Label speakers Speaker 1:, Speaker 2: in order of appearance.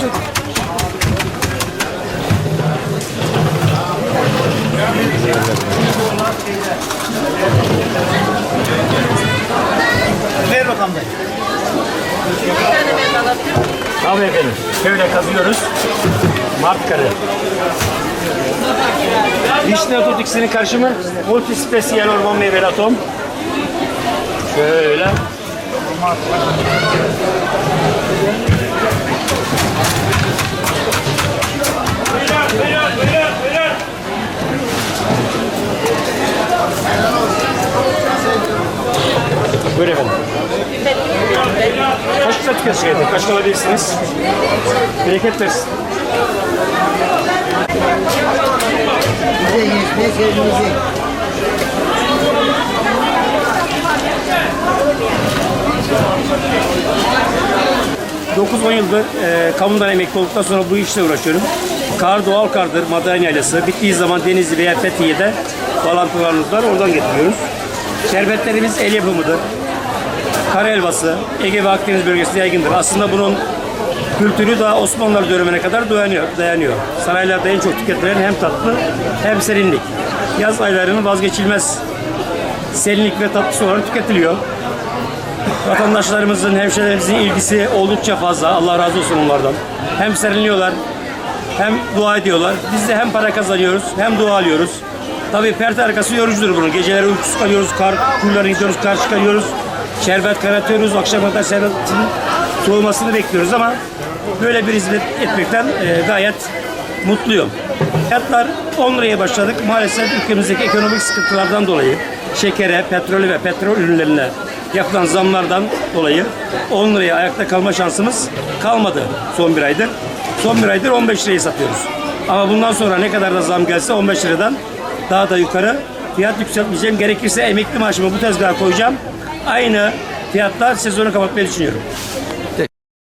Speaker 1: Ver bakalım dayı.
Speaker 2: Tabii efendim. Şöyle kazıyoruz. Mart karı. Vişne otut ikisinin karışımı. Multispesiyel orman meyveli atom. Şöyle. Buyurun efendim. Kaç güzel tüketiyor? Kaç alabilirsiniz? Bereket versin.
Speaker 3: Bize sevdiğimizi.
Speaker 2: 9-10 yıldır e, kamudan emekli olduktan sonra bu işle uğraşıyorum. Kar doğal kardır, Madalya Yaylası. Bittiği zaman Denizli veya Fethiye'de bağlantılarımız var. Oradan getiriyoruz. Şerbetlerimiz el yapımıdır. Kar helvası Ege ve Akdeniz bölgesinde yaygındır. Aslında bunun kültürü daha Osmanlılar dönemine kadar dayanıyor. dayanıyor. Saraylarda en çok tüketilen hem tatlı hem serinlik. Yaz aylarının vazgeçilmez serinlik ve tatlısı olarak tüketiliyor. Vatandaşlarımızın, hemşehrilerimizin ilgisi oldukça fazla. Allah razı olsun onlardan. Hem serinliyorlar, hem dua ediyorlar. Biz de hem para kazanıyoruz, hem dua alıyoruz. Tabii perde arkası yorucudur bunun. Geceleri uykusuz kalıyoruz, kar kuyularına gidiyoruz, kar çıkarıyoruz. Şerbet kaynatıyoruz, akşama kadar şerbetin soğumasını bekliyoruz ama böyle bir hizmet etmekten e, gayet mutluyum. Fiyatlar 10 liraya başladık. Maalesef ülkemizdeki ekonomik sıkıntılardan dolayı şekere, petrolü ve petrol ürünlerine yapılan zamlardan dolayı 10 liraya ayakta kalma şansımız kalmadı son bir aydır. Son bir aydır 15 liraya satıyoruz. Ama bundan sonra ne kadar da zam gelse 15 liradan daha da yukarı fiyat yükseltmeyeceğim. Gerekirse emekli maaşımı bu tezgaha koyacağım. Aynı fiyatlar sezonu kapatmayı düşünüyorum.